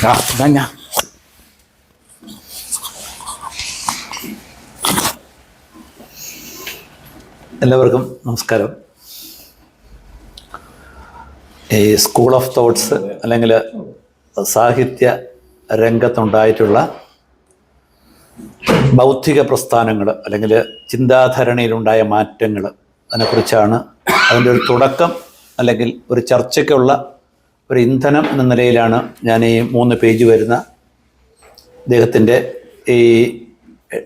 ആ, ഇതാ എല്ലാവർക്കും നമസ്കാരം. ഈ സ്കൂൾ ഓഫ് തോട്ട്സ് അല്ലെങ്കിൽ സാഹിത്യ രംഗത്തുണ്ടായിട്ടുള്ള ബൗദ്ധിക പ്രസ്ഥാനങ്ങൾ അല്ലെങ്കിൽ ചിന്താധരണയിലുണ്ടായ മാറ്റങ്ങൾ അതിനെക്കുറിച്ചാണ് അതിന്റെ ഒരു തുടക്കം അല്ലെങ്കിൽ ഒരു ചർച്ചയ്ക്കുള്ള ഒരു ഇന്ധനം എന്ന നിലയിലാണ് ഞാൻ ഈ മൂന്ന് പേജ് വരുന്ന അദ്ദേഹത്തിന്റെ ഈ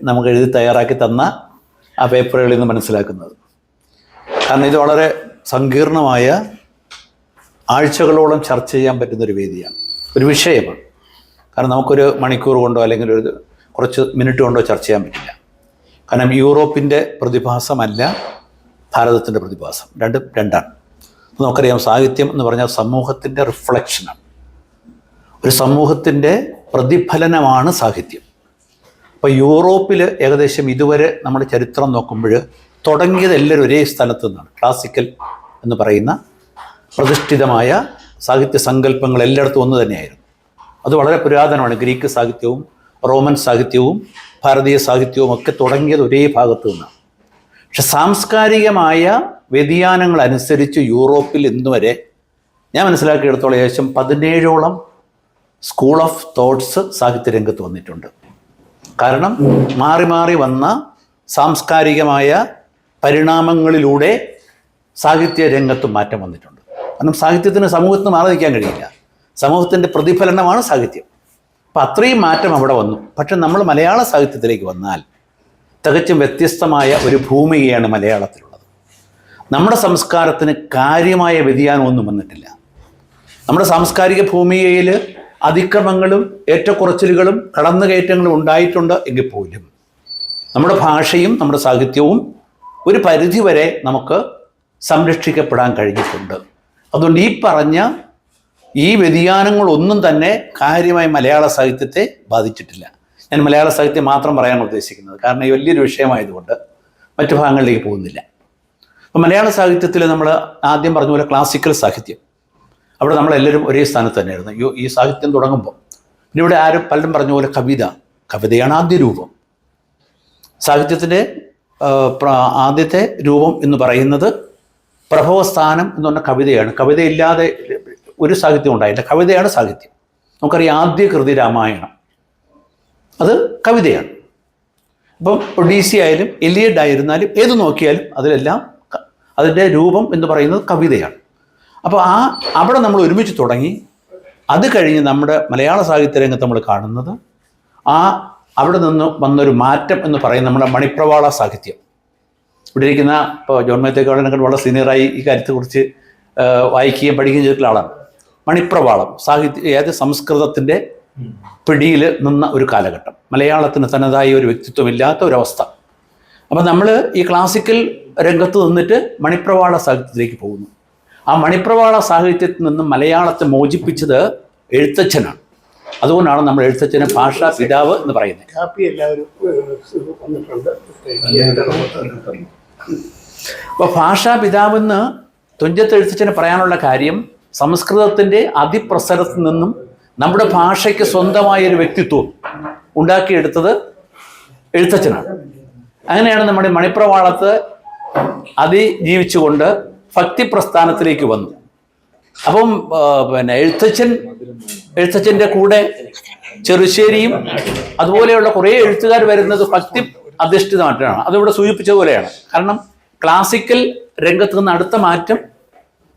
നമുക്ക് എഴുതി തയ്യാറാക്കി തന്ന ആ പേപ്പറുകളിൽ നിന്ന് മനസ്സിലാക്കുന്നത്. കാരണം ഇത് വളരെ സങ്കീർണമായ ആഴ്ചകളോളം ചർച്ച ചെയ്യാൻ പറ്റുന്ന ഒരു വേദിയാണ്. ഒരു വിഷയമാണ്. കാരണം നമുക്കൊരു മണിക്കൂർ കൊണ്ടോ അല്ലെങ്കിൽ ഒരു കുറച്ച് മിനിറ്റ് കൊണ്ടോ ചർച്ച ചെയ്യാൻ പറ്റില്ല. കാരണം യൂറോപ്പിന്റെ പ്രതിഭാസമല്ല ഭാരതത്തിന്റെ പ്രതിഭാസം. രണ്ടും രണ്ടാണ്. നമുക്കറിയാം സാഹിത്യം എന്ന് പറഞ്ഞാൽ സമൂഹത്തിന്റെ റിഫ്ലക്ഷനാണ്. ഒരു സമൂഹത്തിന്റെ പ്രതിഫലനമാണ് സാഹിത്യം. അപ്പോൾ യൂറോപ്പിൽ ഏകദേശം ഇതുവരെ നമ്മുടെ ചരിത്രം നോക്കുമ്പോൾ തുടങ്ങിയത് എല്ലാവരും ഒരേ സ്ഥലത്തു നിന്നാണ്. ക്ലാസിക്കൽ എന്ന് പറയുന്ന പ്രതിഷ്ഠിതമായ സാഹിത്യ സങ്കല്പങ്ങൾ എല്ലായിടത്തും ഒന്ന് തന്നെയായിരുന്നു. അത് വളരെ പുരാതനമാണ്. ഗ്രീക്ക് സാഹിത്യവും റോമൻ സാഹിത്യവും ഭാരതീയ സാഹിത്യവും ഒക്കെ തുടങ്ങിയത് ഒരേ ഭാഗത്തു നിന്നാണ്. പക്ഷെ സാംസ്കാരികമായ വ്യതിയാനങ്ങൾ അനുസരിച്ച് യൂറോപ്പിൽ ഇന്ന് വരെ ഞാൻ മനസ്സിലാക്കിയെടുത്തോളം ഏകദേശം പതിനേഴോളം സ്കൂൾ ഓഫ് തോട്ട്സ് സാഹിത്യരംഗത്ത് വന്നിട്ടുണ്ട്. കാരണം മാറി മാറി വന്ന സാംസ്കാരികമായ പരിണാമങ്ങളിലൂടെ സാഹിത്യ രംഗത്തും മാറ്റം വന്നിട്ടുണ്ട്. കാരണം സാഹിത്യത്തിന് സമൂഹത്തിന് മാറി നിൽക്കാൻ കഴിയില്ല. സമൂഹത്തിന്റെ പ്രതിഫലനമാണ് സാഹിത്യം. അപ്പം അത്രയും മാറ്റം അവിടെ വന്നു. പക്ഷെ നമ്മൾ മലയാള സാഹിത്യത്തിലേക്ക് വന്നാൽ തികച്ചും വ്യത്യസ്തമായ ഒരു ഭൂമികയാണ് മലയാളത്തിലുള്ളത്. നമ്മുടെ സംസ്കാരത്തിന് കാര്യമായ വ്യതിയാനമൊന്നും വന്നിട്ടില്ല. നമ്മുടെ സാംസ്കാരിക ഭൂമികയിൽ അതിക്രമങ്ങളും ഏറ്റക്കുറച്ചിലുകളും കടന്നുകയറ്റങ്ങളും ഉണ്ടായിട്ടുണ്ട് എങ്കിൽ പോലും നമ്മുടെ ഭാഷയും നമ്മുടെ സാഹിത്യവും ഒരു പരിധിവരെ നമുക്ക് സംരക്ഷിക്കപ്പെടാൻ കഴിഞ്ഞിട്ടുണ്ട്. അതുകൊണ്ട് ഈ പറഞ്ഞ ഈ വ്യതിയാനങ്ങളൊന്നും തന്നെ കാര്യമായി മലയാള സാഹിത്യത്തെ ബാധിച്ചിട്ടില്ല. ഞാൻ മലയാള സാഹിത്യം മാത്രം പറയാനാണ് ഉദ്ദേശിക്കുന്നത്. കാരണം ഈ വലിയൊരു വിഷയമായതുകൊണ്ട് മറ്റു ഭാഗങ്ങളിലേക്ക് പോകുന്നില്ല. അപ്പം മലയാള സാഹിത്യത്തിൽ നമ്മൾ ആദ്യം പറഞ്ഞ പോലെ ക്ലാസിക്കൽ സാഹിത്യം. അവിടെ നമ്മളെല്ലാവരും ഒരേ സ്ഥാനത്ത് തന്നെയായിരുന്നു. യു ഈ സാഹിത്യം തുടങ്ങുമ്പോൾ പിന്നെ ഇവിടെ ആരും പലരും പറഞ്ഞ പോലെ കവിത. കവിതയാണ് ആദ്യ രൂപം. സാഹിത്യത്തിന്റെ ആദ്യത്തെ രൂപം എന്ന് പറയുന്നത് പ്രഭവസ്ഥാനം എന്ന് പറഞ്ഞ കവിതയാണ്. കവിതയില്ലാതെ ഒരു സാഹിത്യം ഉണ്ടായില്ല. കവിതയാണ് സാഹിത്യം. നമുക്കറിയാം ആദ്യ കൃതി രാമായണം. അത് കവിതയാണ്. ഇപ്പം ഒഡീസി ആയാലും എലിയഡ് ആയിരുന്നാലും ഏത് നോക്കിയാലും അതിലെല്ലാം അതിന്റെ രൂപം എന്ന് പറയുന്നത് കവിതയാണ്. അപ്പോൾ ആ അവിടെ നമ്മൾ ഒരുമിച്ച് തുടങ്ങി. അത് കഴിഞ്ഞ് നമ്മുടെ മലയാള സാഹിത്യ രംഗത്ത് നമ്മൾ കാണുന്നത് ആ അവിടെ നിന്ന് വന്നൊരു മാറ്റം എന്ന് പറയുന്നത് നമ്മുടെ മണിപ്രവാള സാഹിത്യം. ഇവിടെ ഇരിക്കുന്ന ഇപ്പോൾ ജോൺ മേത്തേക്കാളനൊക്കെ വളരെ സീനിയറായി ഈ കാര്യത്തെക്കുറിച്ച് വായിക്കുകയും പഠിക്കുകയും ചെയ്തിട്ടുള്ള ആളാണ്. മണിപ്രവാളം സാഹിത്യ ഏത് സംസ്കൃതത്തിന്റെ പിടിയിൽ നിന്ന ഒരു കാലഘട്ടം. മലയാളത്തിന് തനതായ ഒരു വ്യക്തിത്വമില്ലാത്ത ഒരവസ്ഥ. അപ്പം നമ്മൾ ഈ ക്ലാസിക്കൽ രംഗത്ത് നിന്നിട്ട് മണിപ്രവാള സാഹിത്യത്തിലേക്ക് പോകുന്നു. ആ മണിപ്രവാള സാഹിത്യത്തിൽ നിന്ന് മലയാളത്തെ മോചിപ്പിച്ചത് എഴുത്തച്ഛനാണ്. അതുകൊണ്ടാണ് നമ്മൾ എഴുത്തച്ഛനെ ഭാഷാ പിതാവ് എന്ന് പറയുന്നത്. കാപ്പി എല്ലാവരും അപ്പോൾ ഭാഷാ പിതാവെന്ന് തുഞ്ചത്ത് എഴുത്തച്ഛന് പറയാനുള്ള കാര്യം സംസ്കൃതത്തിന്റെ അതിപ്രസരത്തിൽ നിന്നും നമ്മുടെ ഭാഷയ്ക്ക് സ്വന്തമായ ഒരു വ്യക്തിത്വം ഉണ്ടാക്കിയെടുത്തത് എഴുത്തച്ഛനാണ്. അങ്ങനെയാണ് നമ്മുടെ മണിപ്രവാളത്ത് അതിജീവിച്ചുകൊണ്ട് ഭക്തി പ്രസ്ഥാനത്തിലേക്ക് വന്നു. അപ്പം പിന്നെ എഴുത്തച്ഛൻ എഴുത്തച്ഛന്റെ കൂടെ ചെറുശ്ശേരിയും അതുപോലെയുള്ള കുറേ എഴുത്തുകാർ വരുന്നത് ഭക്തി അധിഷ്ഠിതമായിട്ടാണ്. അതിവിടെ സൂചിപ്പിച്ചതുപോലെയാണ് കാരണം ക്ലാസിക്കൽ രംഗത്ത് നിന്ന് അടുത്ത മാറ്റം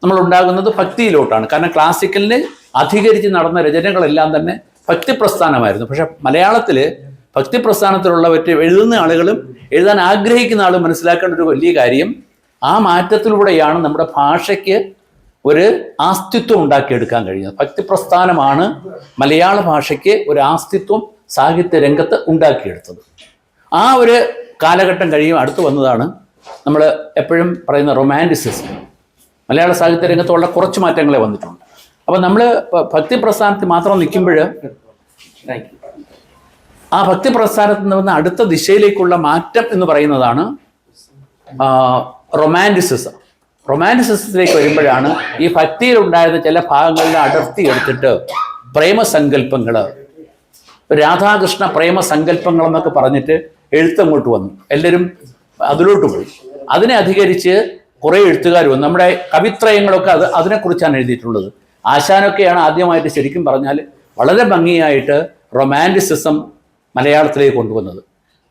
നമ്മൾ ഉണ്ടാകുന്നത് ഭക്തിയിലോട്ടാണ്. കാരണം ക്ലാസിക്കലിന് അധികരിച്ച് നടന്ന രചനകളെല്ലാം തന്നെ ഭക്തി പ്രസ്ഥാനമായിരുന്നു പക്ഷെ മലയാളത്തിൽ ഭക്തി പ്രസ്ഥാനത്തിലുള്ളവറ്റ് എഴുതുന്ന ആളുകളും എഴുതാൻ ആഗ്രഹിക്കുന്ന ആളും മനസ്സിലാക്കേണ്ട ഒരു വലിയ കാര്യം ആ മാറ്റത്തിലൂടെയാണ് നമ്മുടെ ഭാഷയ്ക്ക് ഒരു ആസ്തിത്വം ഉണ്ടാക്കിയെടുക്കാൻ കഴിയുന്നത്. ഭക്തി പ്രസ്ഥാനമാണ് മലയാള ഭാഷയ്ക്ക് ഒരു ആസ്തിത്വം സാഹിത്യ രംഗത്ത് ഉണ്ടാക്കിയെടുത്തത്. ആ ഒരു കാലഘട്ടം കഴിയും അടുത്ത് വന്നതാണ് നമ്മൾ എപ്പോഴും പറയുന്ന റൊമാന്റിസിസം. മലയാള സാഹിത്യ രംഗത്തുള്ള കുറച്ച് മാറ്റങ്ങളെ വന്നിട്ടുണ്ട്. അപ്പം നമ്മൾ ഭക്തി പ്രസ്ഥാനത്തിൽ മാത്രം നിൽക്കുമ്പോൾ ആ ഭക്തി പ്രസ്ഥാനത്തിൽ നിന്ന് അടുത്ത ദിശയിലേക്കുള്ള മാറ്റം എന്ന് പറയുന്നതാണ് റൊമാന്റിസിസം റൊമാന്റിസിസത്തിലേക്ക് വരുമ്പോഴാണ് ഈ ഭക്തിയിൽ ഉണ്ടായിരുന്ന ചില ഭാഗങ്ങളുടെ അടർത്തി എടുത്തിട്ട് പ്രേമസങ്കല്പങ്ങൾ രാധാകൃഷ്ണ പ്രേമസങ്കല്പങ്ങൾ എന്നൊക്കെ പറഞ്ഞിട്ട് എഴുത്തങ്ങോട്ട് വന്നു. എല്ലാവരും അതിലോട്ട് പോയി. അതിനെ അധികരിച്ച് കുറേ എഴുത്തുകാർ വന്നു. നമ്മുടെ കവിത്രയങ്ങളൊക്കെ അത് അതിനെക്കുറിച്ചാണ് എഴുതിയിട്ടുള്ളത്. ആശാനൊക്കെയാണ് ആദ്യമായിട്ട് ശരിക്കും പറഞ്ഞാൽ വളരെ ഭംഗിയായിട്ട് റൊമാന്റിസിസം മലയാളത്തിലേക്ക് കൊണ്ടുവന്നത്.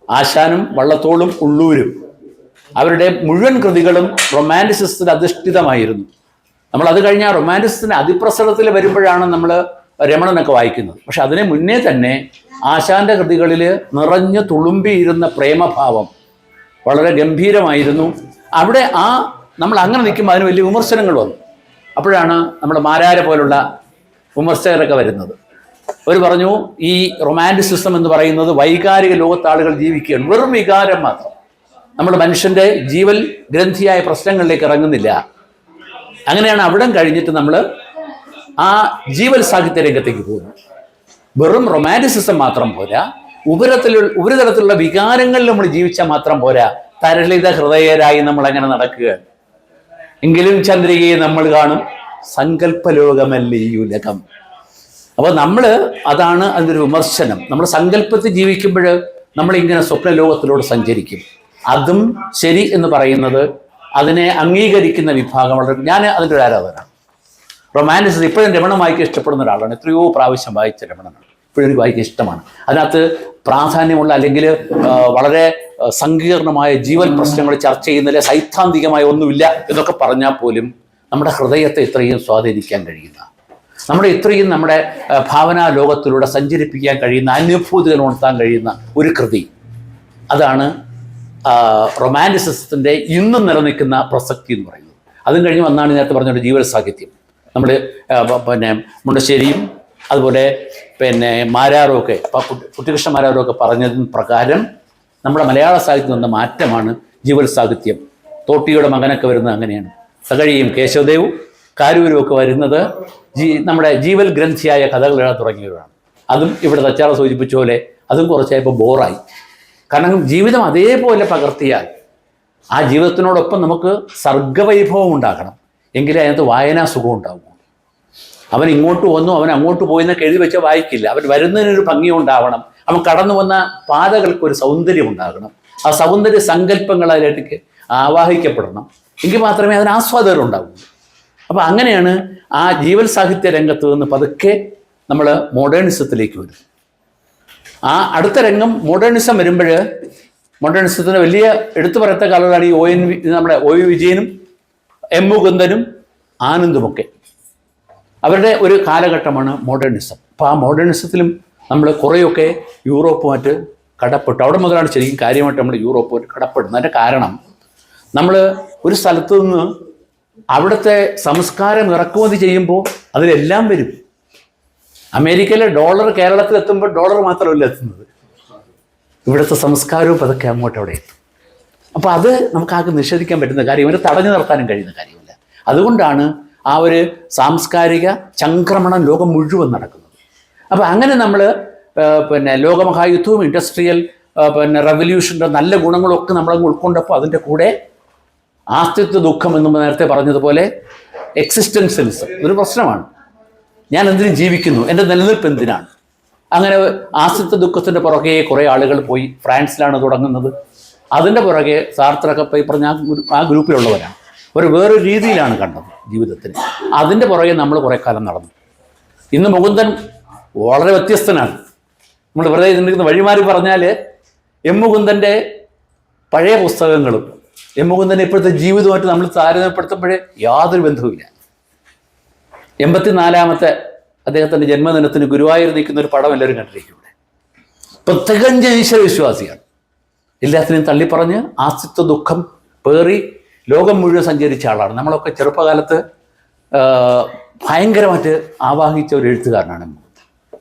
ആശാനും വള്ളത്തോളും ഉള്ളൂരും അവരുടെ മുഴുവൻ കൃതികളും റൊമാന്റിസിസത്തിൽ അധിഷ്ഠിതമായിരുന്നു. നമ്മൾ അത് കഴിഞ്ഞാൽ റൊമാന്റിസത്തിന് അതിപ്രസരത്തിൽ വരുമ്പോഴാണ് നമ്മൾ രമണനൊക്കെ വായിക്കുന്നത്. പക്ഷെ അതിനു മുന്നേ തന്നെ ആശാന്റെ കൃതികളിൽ നിറഞ്ഞു തുളുമ്പിയിരുന്ന പ്രേമഭാവം വളരെ ഗംഭീരമായിരുന്നു. അവിടെ ആ നമ്മൾ അങ്ങനെ നിൽക്കുമ്പോൾ അതിന് വലിയ വിമർശനങ്ങൾ വന്നു. അപ്പോഴാണ് നമ്മുടെ മാരാര പോലുള്ള വിമർശകരൊക്കെ വരുന്നത്. അവർ പറഞ്ഞു ഈ റൊമാന്റിസിസം എന്ന് പറയുന്നത് വൈകാരിക ലോകത്ത് ആളുകൾ ജീവിക്കുകയാണ്. വെറും വികാരം മാത്രം. നമ്മൾ മനുഷ്യന്റെ ജീവൽ ഗ്രന്ഥിയായ പ്രശ്നങ്ങളിലേക്ക് ഇറങ്ങുന്നില്ല. അങ്ങനെയാണ് അവിടം കഴിഞ്ഞിട്ട് നമ്മൾ ആ ജീവൽ സാഹിത്യ രംഗത്തേക്ക് പോകുന്നു വെറും റൊമാന്റിസിസം മാത്രം പോരാ. ഉപരത്തിലുള്ള ഉപരിതലത്തിലുള്ള വികാരങ്ങളിൽ നമ്മൾ ജീവിച്ചാൽ മാത്രം പോരാ. തരളിത ഹൃദയരായി നമ്മൾ അങ്ങനെ നടക്കുക. എങ്കിലും ചന്ദ്രികയെ നമ്മൾ കാണും. സങ്കല്പലോകമല്ലേ ഈ ഉലകം അപ്പോൾ നമ്മൾ അതാണ് അതിന്റെ വിമർശനം. നമ്മൾ സങ്കല്പത്തിൽ ജീവിക്കുമ്പോൾ നമ്മളിങ്ങനെ സ്വപ്ന ലോകത്തിലൂടെ സഞ്ചരിക്കും. അതും ശരി എന്ന് പറയുന്നത് അതിനെ അംഗീകരിക്കുന്ന വിഭാഗം വളരെ ഞാൻ അതിന്റെ ഒരു ആരാധനാണ് റൊമാന്റിസം ഇപ്പോഴും രമണം വായിക്കാൻ ഇഷ്ടപ്പെടുന്ന ഒരാളാണ്. എത്രയോ പ്രാവശ്യം വായിച്ച രമണനാണ്. ഇപ്പോഴും എനിക്ക് വായിക്കാൻ ഇഷ്ടമാണ്. അതിനകത്ത് പ്രാധാന്യമുള്ള അല്ലെങ്കിൽ വളരെ സങ്കീർണമായ ജീവൻ പ്രശ്നങ്ങൾ ചർച്ച ചെയ്യുന്നതിൽ സൈദ്ധാന്തികമായ ഒന്നുമില്ല എന്നൊക്കെ പറഞ്ഞാൽ പോലും നമ്മുടെ ഹൃദയത്തെ ഇത്രയും സ്വാധീനിക്കാൻ കഴിയുന്ന നമ്മുടെ ഇത്രയും നമ്മുടെ ഭാവനാ ലോകത്തിലൂടെ സഞ്ചരിപ്പിക്കാൻ കഴിയുന്ന അനുഭൂതികൾ ഉണർത്താൻ കഴിയുന്ന ഒരു കൃതി. അതാണ് റൊമാന്റിസിസത്തിന്റെ ഇന്നും നിലനിൽക്കുന്ന പ്രസക്തി എന്ന് പറയുന്നത്. അതും കഴിഞ്ഞ് വന്നാണ് നേരത്തെ പറഞ്ഞ ജീവൽ സാഹിത്യം. നമ്മൾ പിന്നെ മുണ്ടശ്ശേരിയും അതുപോലെ പിന്നെ മാരാറും ഒക്കെ കുട്ടികൃഷ്ണ മാരാറും ഒക്കെ പറഞ്ഞതിന് പ്രകാരം നമ്മുടെ മലയാള സാഹിത്യം വന്ന മാറ്റമാണ് ജീവൽ സാഹിത്യം. തോട്ടിയുടെ മകനൊക്കെ വരുന്നത് അങ്ങനെയാണ്. സകഴിയും കേശവദേവും കാരൂരും ഒക്കെ വരുന്നത് ജീ നമ്മുടെ ജീവൽ ഗ്രന്ഥിയായ കഥകൾ എഴുതാൻ തുടങ്ങിയവരാണ്. അതും ഇവിടെ തച്ചാറ സൂചിപ്പിച്ച പോലെ അതും കുറച്ചായപ്പോൾ ബോറായി. കാരണം ജീവിതം അതേപോലെ പകർത്തിയാൽ ആ ജീവിതത്തിനോടൊപ്പം നമുക്ക് സർഗവൈഭവം ഉണ്ടാക്കണം എങ്കിലേ അതിനകത്ത് വായനാ സുഖം ഉണ്ടാകും അവൻ ഇങ്ങോട്ട് വന്നു അവൻ അങ്ങോട്ട് പോയി എന്നൊക്കെ എഴുതി വെച്ചാൽ വായിക്കില്ല. അവൻ വരുന്നതിനൊരു ഭംഗി ഉണ്ടാവണം. അവൻ കടന്നു വന്ന പാതകൾക്ക് ഒരു സൗന്ദര്യം ഉണ്ടാകണം. ആ സൗന്ദര്യ സങ്കല്പങ്ങൾ അതിലേക്ക് ആവാഹിക്കപ്പെടണം. എങ്കിൽ മാത്രമേ അതിന് ആസ്വാദകർ അപ്പോൾ അങ്ങനെയാണ് ആ ജീവൽ സാഹിത്യ രംഗത്ത് നിന്ന് പതുക്കെ നമ്മൾ മോഡേണിസത്തിലേക്ക് വരും. ആ അടുത്ത രംഗം മോഡേണിസം വരുമ്പോൾ മോഡേണിസത്തിന് വലിയ എടുത്തു പറയത്ത കാലമാണ് ഈ ഒ എൻ വി നമ്മുടെ ഒ വി വിജയനും എം മുകുന്ദനും ആനന്ദുമൊക്കെ. അവരുടെ ഒരു കാലഘട്ടമാണ് മോഡേണിസം അപ്പോൾ ആ മോഡേണിസത്തിലും നമ്മൾ കുറേയൊക്കെ യൂറോപ്പുമായിട്ട് കടപ്പെട്ടു. അവിടെ മുതലാണ് ശരിക്കും കാര്യമായിട്ട് നമ്മൾ യൂറോപ്പുമായിട്ട് കടപ്പെടുന്നത്. അതിന്റെ കാരണം നമ്മൾ ഒരു സ്ഥലത്തു നിന്ന് അവിടുത്തെ സംസ്കാരം ഇറക്കുമതി ചെയ്യുമ്പോൾ അതിലെല്ലാം വരും. അമേരിക്കയിലെ ഡോളർ കേരളത്തിൽ എത്തുമ്പോൾ ഡോളർ മാത്രമല്ല എത്തുന്നത്. ഇവിടുത്തെ സംസ്കാരവും അതൊക്കെ അങ്ങോട്ട് അവിടെ എത്തും. അപ്പോൾ അത് നമുക്ക് ആകെ നിഷേധിക്കാൻ പറ്റുന്ന കാര്യം ഇവരെ തടഞ്ഞു നിർത്താനും കഴിയുന്ന കാര്യമില്ല. അതുകൊണ്ടാണ് ആ ഒരു സാംസ്കാരിക ചംക്രമണം ലോകം മുഴുവൻ നടക്കുന്നത്. അപ്പോൾ അങ്ങനെ നമ്മൾ പിന്നെ ലോകമഹായുദ്ധവും ഇൻഡസ്ട്രിയൽ പിന്നെ റവല്യൂഷന്റെ നല്ല ഗുണങ്ങളൊക്കെ നമ്മളങ്ങ് ഉൾക്കൊണ്ടപ്പോൾ അതിന്റെ കൂടെ ആസ്തിത്വ ദുഃഖം എന്ന് നേരത്തെ പറഞ്ഞതുപോലെ എക്സിസ്റ്റൻഷ്യലിസം ഒരു പ്രശ്നമാണ്. ഞാൻ എന്തിനും ജീവിക്കുന്നു? എന്റെ നിലനിൽപ്പ് എന്തിനാണ്? അങ്ങനെ ആസ്തിത്വ ദുഃഖത്തിന്റെ പുറകെ കുറേ ആളുകൾ പോയി ഫ്രാൻസിലാണ് തുടങ്ങുന്നത്. അതിന്റെ പുറകെ സാർത്രൊക്കെ പോയി പറഞ്ഞ ആ ഗ്രൂ- ആ ഗ്രൂപ്പിലുള്ളവരാണ്. ഒരു വേറൊരു രീതിയിലാണ് കണ്ടത് ജീവിതത്തിന് അതിന്റെ പുറകെ നമ്മൾ കുറേ കാലം നടന്നു. ഇന്ന് മുകുന്ദൻ വളരെ വ്യത്യസ്തനാണ്. നമ്മൾ വെറുതെ ഇതിന്റെ വഴിമാറി പറഞ്ഞാൽ എം മുകുന്ദന്റെ പഴയ പുസ്തകങ്ങളും എം തന്നെ ഇപ്പോഴത്തെ ജീവിതമായിട്ട് നമ്മൾ താരതമ്യപ്പെടുത്തുമ്പോഴേ യാതൊരു ബന്ധവുമില്ല. എൺപത്തിനാലാമത്തെ അദ്ദേഹത്തിന്റെ ജന്മദിനത്തിന് ഗുരുവായൂർ നിൽക്കുന്ന ഒരു പടം എല്ലാവരും കണ്ടിരിക്കും ഇവിടെ. ഈശ്വര വിശ്വാസിയാണ് എല്ലാത്തിനെയും തള്ളിപ്പറഞ്ഞ് ആസ്തിത്വ ദുഃഖം പേറി ലോകം മുഴുവൻ സഞ്ചരിച്ച ആളാണ്. നമ്മളൊക്കെ ചെറുപ്പകാലത്ത് ഭയങ്കരമായിട്ട് ആവാഹിച്ച ഒരു എഴുത്തുകാരനാണ്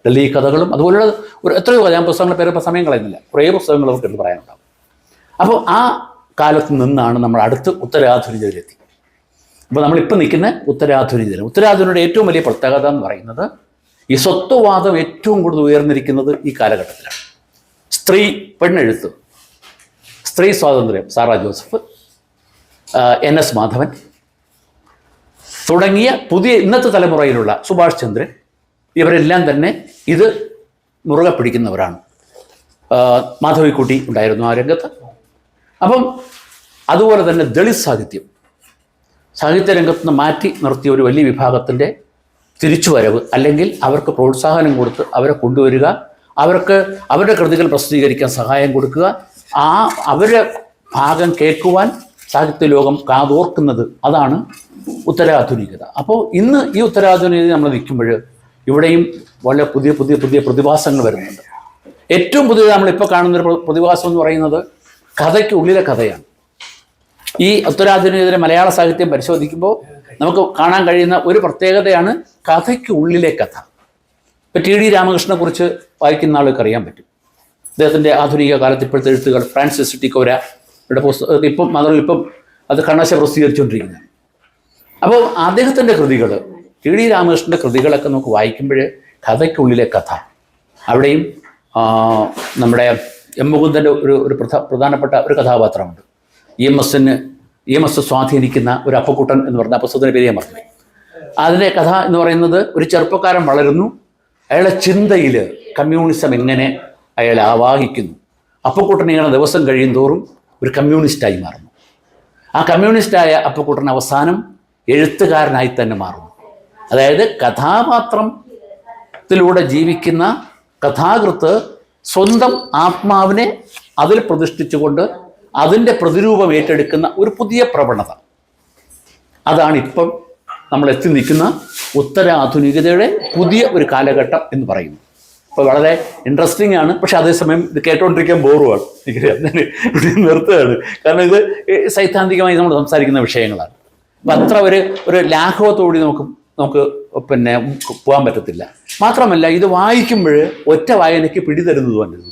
ഡൽഹി കഥകളും അതുപോലുള്ള ഒരു എത്രയോ ഞാൻ പുസ്തകങ്ങളുടെ പേര് സമയം കളയുന്നില്ല. കുറേ പുസ്തകങ്ങൾ നമുക്ക് എടുത്ത് പറയാനുണ്ടാവും. അപ്പോൾ ആ കാലത്ത് നിന്നാണ് നമ്മൾ അടുത്ത് ഉത്തരാധുനികയിലെത്തി അപ്പോൾ നമ്മളിപ്പോൾ നിൽക്കുന്ന ഉത്തരാധുനികതയിലാണ് ഉത്തരാധുനികയുടെ ഏറ്റവും വലിയ പ്രത്യേകത എന്ന് പറയുന്നത് ഈ സ്വത്വവാദം ഏറ്റവും കൂടുതൽ ഉയർന്നിരിക്കുന്നത് ഈ കാലഘട്ടത്തിലാണ്. സ്ത്രീ പെണ്ണെഴുത്ത് സ്ത്രീ സ്വാതന്ത്ര്യം സാറാ ജോസഫ് എൻ എസ് മാധവൻ തുടങ്ങിയ പുതിയ ഇന്നത്തെ തലമുറയിലുള്ള സുഭാഷ് ചന്ദ്രൻ ഇവരെല്ലാം തന്നെ ഇത് മുറുകെ പിടിക്കുന്നവരാണ്. മാധവിക്കുട്ടി ഉണ്ടായിരുന്നു ആ രംഗത്ത്. അപ്പം അതുപോലെ തന്നെ ദളിത് സാഹിത്യം. സാഹിത്യ രംഗത്ത് നിന്ന് മാറ്റി നിർത്തിയ ഒരു വലിയ വിഭാഗത്തിന്റെ തിരിച്ചുവരവ് അല്ലെങ്കിൽ അവർക്ക് പ്രോത്സാഹനം കൊടുത്ത് അവരെ കൊണ്ടുവരിക അവർക്ക് അവരുടെ കൃതികൾ പ്രസിദ്ധീകരിക്കാൻ സഹായം കൊടുക്കുക ആ അവരുടെ ഭാഗം കേൾക്കുവാൻ സാഹിത്യ ലോകം കാതോർക്കുന്നത് അതാണ് ഉത്തരാധുനികത. അപ്പോൾ ഇന്ന് ഈ ഉത്തരാധുനികത നമ്മൾ നിൽക്കുമ്പോൾ ഇവിടെയും വളരെ പുതിയ പുതിയ പുതിയ പ്രതിഭാസങ്ങൾ വരുന്നുണ്ട്. ഏറ്റവും പുതിയത് നമ്മളിപ്പോൾ കാണുന്നൊരു പ്രതിഭാസം എന്ന് പറയുന്നത് കഥയ്ക്ക് ഉള്ളിലെ കഥയാണ്. ഈ ഉത്തരാധുനികതയിലെ മലയാള സാഹിത്യം പരിശോധിക്കുമ്പോൾ നമുക്ക് കാണാൻ കഴിയുന്ന ഒരു പ്രത്യേകതയാണ് കഥയ്ക്ക് ഉള്ളിലെ കഥ. ഇപ്പം ടി ഡി രാമകൃഷ്ണനെ കുറിച്ച് വായിക്കുന്ന ആൾക്ക് അറിയാൻ പറ്റും. അദ്ദേഹത്തിന്റെ ആധുനിക കാലത്ത് ഇപ്പോഴത്തെ എഴുത്തുകൾ ഫ്രാൻസിസ് ടിക്കോര ഇവിടെ പുസ്തകം ഇപ്പം മാത്രമല്ല ഇപ്പം അത് കണ്ണാശ പ്രസിദ്ധീകരിച്ചുകൊണ്ടിരിക്കുന്നത്. അപ്പോൾ അദ്ദേഹത്തിന്റെ കൃതികൾ ടി ഡി രാമകൃഷ്ണന്റെ കൃതികളൊക്കെ നമുക്ക് വായിക്കുമ്പോൾ കഥയ്ക്കുള്ളിലെ കഥ അവിടെയും നമ്മുടെ എം മുകുന്ദന്റെ ഒരു ഒരു പ്രധ പ്രധാനപ്പെട്ട ഒരു കഥാപാത്രമുണ്ട്. ഇ എം എസിന് ഇ എം എസ് സ്വാധീനിക്കുന്ന ഒരു അപ്പക്കുട്ടൻ എന്ന് പറഞ്ഞ പുസ്തകത്തിന്റെ പേര് ഞാൻ പറഞ്ഞു. അതിന്റെ കഥ എന്ന് പറയുന്നത് ഒരു ചെറുപ്പക്കാരൻ വളരുന്നു. അയാളെ ചിന്തയിൽ കമ്മ്യൂണിസം എങ്ങനെ അയാളെ ആവാഹിക്കുന്നു. അപ്പക്കുട്ടൻ ഇങ്ങനെ ദിവസം കഴിയും തോറും ഒരു കമ്മ്യൂണിസ്റ്റായി മാറുന്നു. ആ കമ്മ്യൂണിസ്റ്റായ അപ്പക്കുട്ടൻ അവസാനം എഴുത്തുകാരനായി തന്നെ മാറുന്നു. അതായത് കഥാപാത്രത്തിലൂടെ ജീവിക്കുന്ന കഥാകൃത്ത് സ്വന്തം ആത്മാവിനെ അതിൽ പ്രതിഷ്ഠിച്ചുകൊണ്ട് അതിന്റെ പ്രതിരൂപം ഏറ്റെടുക്കുന്ന ഒരു പുതിയ പ്രവണത. അതാണ് ഇപ്പം നമ്മൾ എത്തി നിൽക്കുന്ന ഉത്തരാധുനികതയുടെ പുതിയ ഒരു കാലഘട്ടം എന്ന് പറയുന്നു അപ്പോൾ വളരെ ഇൻട്രസ്റ്റിംഗ് ആണ്. പക്ഷെ അതേസമയം ഇത് കേട്ടോണ്ടിരിക്കാൻ ബോറുമാണ് എനിക്കറിയാം നിർത്തുകയാണ്. കാരണം ഇത് സൈദ്ധാന്തികമായി നമ്മൾ സംസാരിക്കുന്ന വിഷയങ്ങളാണ്. അപ്പം അത്ര ഒരു ഒരു ലാഘവത്തോടി നമുക്ക് നമുക്ക് പിന്നെ പോകാൻ പറ്റത്തില്ല. മാത്രമല്ല ഇത് വായിക്കുമ്പോൾ ഒറ്റ വായനയ്ക്ക് പിടിതരുന്നതുമല്ല ഇത്.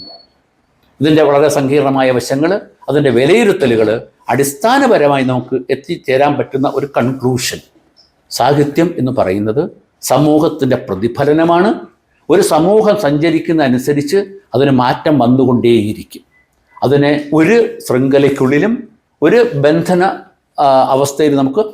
ഇതിന്റെ വളരെ സങ്കീർണമായ വശങ്ങൾ അതിന്റെ വിലയിരുത്തലുകൾ അടിസ്ഥാനപരമായി നമുക്ക് എത്തിച്ചേരാൻ പറ്റുന്ന ഒരു കൺക്ലൂഷൻ സാഹിത്യം എന്ന് പറയുന്നത് സമൂഹത്തിന്റെ പ്രതിഫലനമാണ്. ഒരു സമൂഹം സഞ്ചരിക്കുന്ന അനുസരിച്ച് അതിന് മാറ്റം വന്നുകൊണ്ടേയിരിക്കും. അതിനെ ഒരു ശൃംഖലയ്ക്കുള്ളിലും ഒരു ബന്ധന അവസ്ഥയിൽ നമുക്ക്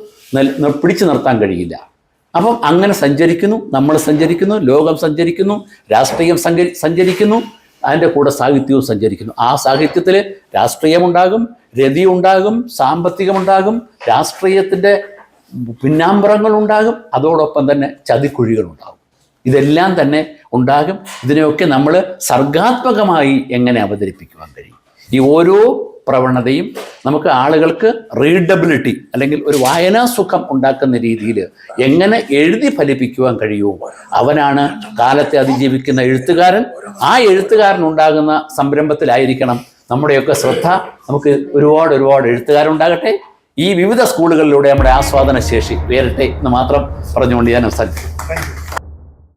പിടിച്ചു നിർത്താൻ കഴിയില്ല. അപ്പം അങ്ങനെ സഞ്ചരിക്കുന്നു നമ്മൾ സഞ്ചരിക്കുന്നു ലോകം സഞ്ചരിക്കുന്നു രാഷ്ട്രീയം സഞ്ചരി സഞ്ചരിക്കുന്നു അതിന്റെ കൂടെ സാഹിത്യവും സഞ്ചരിക്കുന്നു. ആ സാഹിത്യത്തിൽ രാഷ്ട്രീയമുണ്ടാകും രതിയുണ്ടാകും സാമ്പത്തികമുണ്ടാകും രാഷ്ട്രീയത്തിന്റെ പിന്നാമ്പുറങ്ങളുണ്ടാകും അതോടൊപ്പം തന്നെ ചതിക്കുഴികളുണ്ടാകും. ഇതെല്ലാം തന്നെ ഉണ്ടാകും. ഇതിനെയൊക്കെ നമ്മൾ സർഗാത്മകമായി എങ്ങനെ അവതരിപ്പിക്കുവാൻ കഴിയും? ഈ ഓരോ പ്രവണതയും നമുക്ക് ആളുകൾക്ക് റീഡബിലിറ്റി അല്ലെങ്കിൽ ഒരു വായനാസുഖം ഉണ്ടാക്കുന്ന രീതിയിൽ എങ്ങനെ എഴുതി ഫലിപ്പിക്കുവാൻ കഴിയുമോ അവനാണ് കാലത്തെ അതിജീവിക്കുന്ന എഴുത്തുകാരൻ. ആ എഴുത്തുകാരൻ ഉണ്ടാകുന്ന സംരംഭത്തിലായിരിക്കണം നമ്മുടെയൊക്കെ ശ്രദ്ധ. നമുക്ക് ഒരുപാട് ഒരുപാട് എഴുത്തുകാരുണ്ടാകട്ടെ. ഈ വിവിധ സ്കൂളുകളിലൂടെ നമ്മുടെ ആസ്വാദന ശേഷി ഉയരട്ടെ എന്ന് മാത്രം പറഞ്ഞുകൊണ്ട് ഞാൻ അവസാനിക്കും